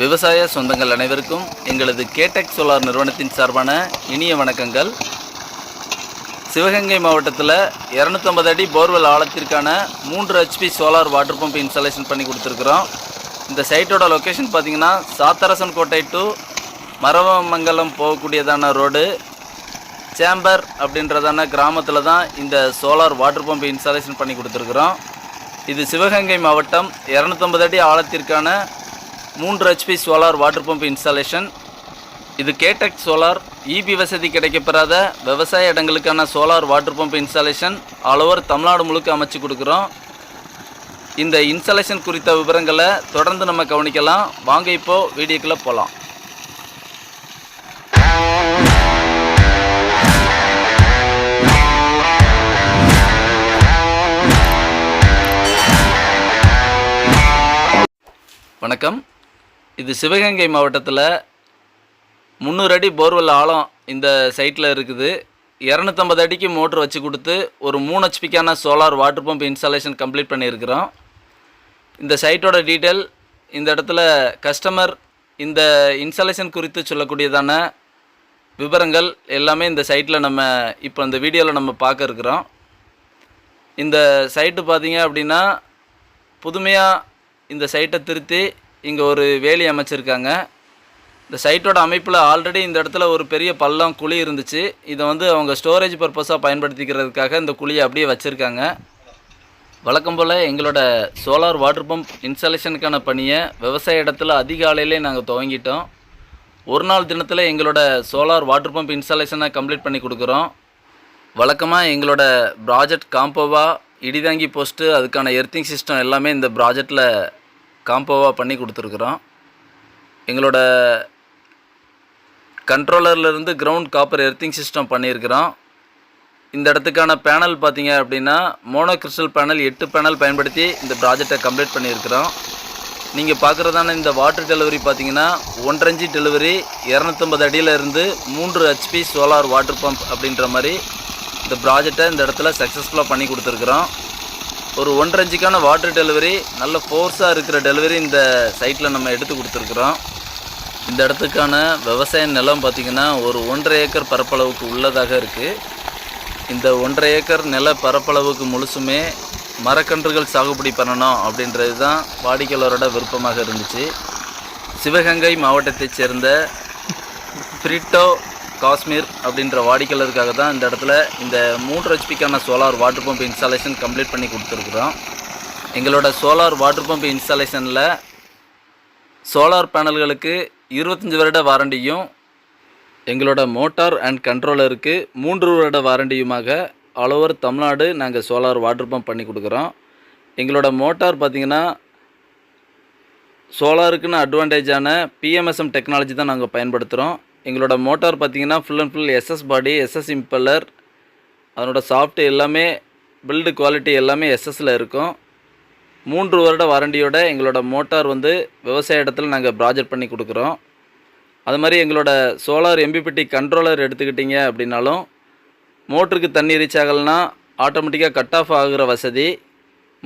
விவசாய சொந்தங்கள் அனைவருக்கும் எங்களது கேடெக் சோலார் நிறுவனத்தின் சார்பான இனிய வணக்கங்கள். சிவகங்கை மாவட்டத்தில் இரநூத்தம்பது அடி போர்வெல் ஆழத்திற்கான மூன்று HP solar water pump installation பண்ணி கொடுத்துருக்குறோம். இந்த சைட்டோட லொக்கேஷன் பார்த்தீங்கன்னா சாத்தரசன் கோட்டை டு மரவமங்கலம் போகக்கூடியதான ரோடு சேம்பர் அப்படின்றதான கிராமத்தில் தான் இந்த சோலார் வாட்டர் பம்ப் இன்ஸ்டாலேஷன் பண்ணி கொடுத்துருக்குறோம். இது சிவகங்கை மாவட்டம் இரநூத்தம்பது அடி ஆழத்திற்கான மூன்று HP solar water pump installation இது கேடெக் சோலார் இபி வசதி கிடைக்கப்பெறாத விவசாய இடங்களுக்கான solar water pump installation all over Tamil Nadu முழுக்க அமைச்சு கொடுக்குறோம். இந்த இன்ஸ்டாலேஷன் குறித்த விவரங்களை தொடர்ந்து நம்ம கவனிக்கலாம். வாங்க இப்போ வீடியோக்குள்ளே போகலாம் வணக்கம். இது சிவகங்கை மாவட்டத்தில் முந்நூறு அடி போர்வெல் ஆழம் இந்த சைட்டில் இருக்குது. இரநூத்தம்பது அடிக்கு மோட்ரு வச்சு கொடுத்து ஒரு மூணு ஹெச்பிக்கான solar water pump installation complete பண்ணியிருக்கிறோம். இந்த சைட்டோட டீட்டெயில் இந்த இடத்துல கஸ்டமர் இந்த இன்ஸ்டாலேஷன் குறித்து சொல்லக்கூடியதான விவரங்கள் எல்லாமே இந்த சைட்டில் நம்ம இப்போ இந்த வீடியோவில் நம்ம பார்க்க இருக்கிறோம். இந்த சைட்டு பார்த்தீங்க அப்படின்னா புதுமையாக இந்த சைட்டை திருத்தி இங்கே ஒரு வேலி அமைச்சிருக்காங்க. இந்த சைட்டோட அமைப்பில் ஆல்ரெடி இந்த இடத்துல ஒரு பெரிய பள்ளம் குழி இருந்துச்சு. இதை வந்து அவங்க ஸ்டோரேஜ் பர்பஸாக பயன்படுத்திக்கிறதுக்காக இந்த குழியை அப்படியே வச்சுருக்காங்க. வழக்கம் போல் எங்களோட சோலார் வாட்டர் பம்ப் இன்ஸ்டாலேஷனுக்கான பணியை விவசாய இடத்துல அதிகாலையிலே நாங்கள் துவங்கிட்டோம். ஒரு நாள் தினத்தில் எங்களோட சோலார் வாட்டர் பம்ப் இன்ஸ்டாலேஷனை கம்ப்ளீட் பண்ணி கொடுக்குறோம். வழக்கமாக எங்களோட ப்ராஜெக்ட் காம்போவா இடிதாங்கி போஸ்ட்டு அதுக்கான எர்த்திங் சிஸ்டம் எல்லாமே இந்த ப்ராஜெக்டில் காம்போவாக பண்ணி கொடுத்துருக்குறோம். எங்களோட கண்ட்ரோலர்லேருந்து கிரவுண்ட் காப்பர் எர்த்திங் சிஸ்டம் பண்ணியிருக்கிறோம். இந்த இடத்துக்கான பேனல் பார்த்தீங்க அப்படின்னா மோனோ கிறிஸ்டல் பேனல் எட்டு பேனல் பயன்படுத்தி இந்த ப்ராஜெக்டை கம்ப்ளீட் பண்ணியிருக்கிறோம். நீங்கள் பார்க்குறதான இந்த வாட்டர் டெலிவரி பார்த்தீங்கன்னா ஒன்றரை டெலிவரி இரநூத்தம்பது அடியில் இருந்து மூன்று ஹெச்பி சோலார் வாட்டர் பம்ப் அப்படின்ற மாதிரி இந்த ப்ராஜெக்டை இந்த இடத்துல சக்ஸஸ்ஃபுல்லாக பண்ணி கொடுத்துருக்குறோம். ஒரு ஒன்றரை இன்ச்சுக்கான வாட்டர் டெலிவரி நல்ல ஃபோர்ஸாக இருக்கிற டெலிவரி இந்த சைட்டில் நம்ம எடுத்து கொடுத்துருக்குறோம். இந்த இடத்துக்கான விவசாய நிலம் பார்த்திங்கன்னா ஒரு ஒன்றரை ஏக்கர் பரப்பளவுக்கு உள்ளதாக இருக்குது இந்த ஒன்றரை ஏக்கர் நில பரப்பளவுக்கு முழுசுமே மரக்கன்றுகள் சாகுபடி பண்ணணும் அப்படின்றது தான் வாடிக்கையாளரோட விருப்பமாக இருந்துச்சு. சிவகங்கை மாவட்டத்தைச் சேர்ந்த பிரிட்டோ காஷ்மீர் அப்படின்ற வாடிக்கையாளருக்காக தான் இந்த இடத்துல இந்த மூன்று ஹெச்பிக்கான solar water pump installation complete பண்ணி கொடுத்துருக்குறோம். எங்களோட சோலார் வாட்டர் பம்ப் இன்ஸ்டாலேஷனில் சோலார் பேனல்களுக்கு இருபத்தஞ்சி வருட வாரண்டியும் எங்களோட மோட்டார் அண்ட் கண்ட்ரோலருக்கு மூன்று வருட வாரண்டியுமாக ஆல் ஓவர் தமிழ்நாடு நாங்கள் சோலார் வாட்டர் பம்ப் பண்ணி கொடுக்குறோம். எங்களோட மோட்டார் பார்த்திங்கன்னா சோலாருக்குன்னு அட்வான்டேஜான பிஎம்எஸ்எம் டெக்னாலஜி தான் நாங்கள் பயன்படுத்துகிறோம் எங்களோட மோட்டார் பார்த்திங்கன்னா full and full SS body SS impeller அதனோட சாஃப்ட் எல்லாமே பில்டு குவாலிட்டி எல்லாமே எஸ்எஸ்ஸில் இருக்கும். மூன்று வருட வாரண்டியோட எங்களோட மோட்டார் வந்து விவசாய இடத்துல நாங்கள் ப்ராஜெக்ட் பண்ணி கொடுக்குறோம். அது மாதிரி எங்களோட சோலார் எம்பிபிடி கண்ட்ரோலர் எடுத்துக்கிட்டிங்க அப்படின்னாலும் மோட்டருக்கு தண்ணி ரீச் ஆகலைன்னா ஆட்டோமேட்டிக்காக கட் ஆஃப் ஆகுற வசதி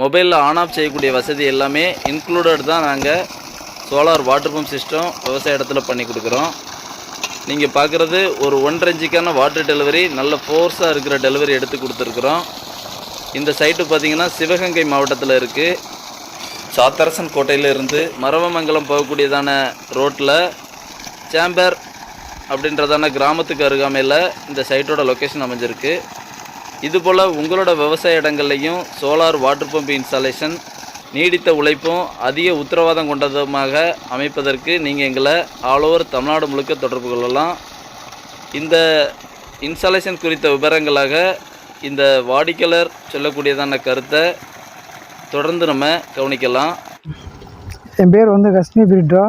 மொபைலில் ஆன் ஆஃப் செய்யக்கூடிய வசதி எல்லாமே இன்க்ளூடட் தான் நாங்கள் சோலார் வாட்டர் பம்ப் சிஸ்டம் விவசாய இடத்துல பண்ணி கொடுக்குறோம். நீங்கள் பார்க்குறது ஒரு ஒன்றரை இன்ச்சிக்கான வாட்டர் டெலிவரி நல்ல ஃபோர்ஸாக இருக்கிற டெலிவரி எடுத்து கொடுத்துருக்குறோம். இந்த சைட்டு பார்த்திங்கன்னா சிவகங்கை மாவட்டத்தில் இருக்குது சாத்தரசன் கோட்டையிலிருந்து மரவமங்கலம் போகக்கூடியதான ரோட்டில் சேம்பர் அப்படின்றதான கிராமத்துக்கு அருகாமையில் இந்த சைட்டோட லொக்கேஷன் அமைஞ்சிருக்கு. இதுபோல் உங்களோட விவசாய இடங்கள்லையும் சோலார் வாட்டர் பம்ப் இன்ஸ்டாலேஷன் நீடித்த உழைப்பும் அதிக உத்தரவாதம் கொண்டதுமாக அமைப்பதற்கு நீங்கள் எங்களை ஆல் ஓவர் தமிழ்நாடு முழுக்க தொடர்பு கொள்ளலாம். இந்த இன்ஸ்டாலேஷன் குறித்த விவரங்களாக இந்த வாடிக்கையாளர் சொல்லக்கூடியதான கருத்தை தொடர்ந்து நம்ம கவனிக்கலாம். என் பேர் வந்து கஷ்மி பிரிட்டோ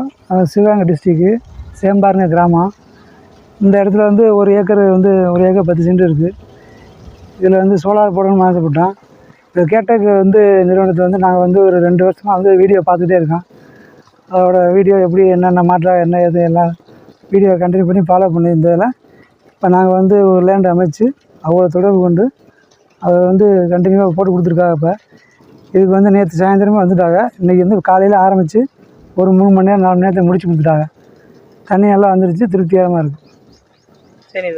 சிவகங்கை டிஸ்ட்ரிக்கு சேம்பாருங்க கிராமம். இந்த இடத்துல வந்து ஒரு ஏக்கர் வந்து ஒரு ஏக்கர் பத்து சென்ட் இருக்குது இதில் வந்து சோலார் போடணும்னு ஆசைப்பட்டோம் இது கேட்டக் வந்து நிறுவனத்தை வந்து நாங்கள் வந்து ஒரு ரெண்டு வருஷமாக வந்து வீடியோ பார்த்துட்டே இருக்கோம். அதோட வீடியோ எப்படி என்னென்ன மாற்றம் என்ன ஏது எல்லாம் வீடியோ கண்டினியூ பண்ணி ஃபாலோ பண்ணியிருந்ததில் இப்போ நாங்கள் வந்து ஒரு லேண்ட் அமைச்சு அவ்வளோ தொடர்பு கொண்டு அதை வந்து கண்டினியூவாக போட்டு கொடுத்துருக்காங்க இப்போ. இதுக்கு வந்து நேற்று சாயந்தரமாக வந்துட்டாங்க. இன்றைக்கி வந்து காலையில் ஆரம்பித்து ஒரு மூணு மணி நேரம் நாலு மணி நேரத்தை முடிச்சு கொடுத்துட்டாங்க. தண்ணி நல்லா வந்துருச்சு திருப்திகரமாக இருக்குது சரி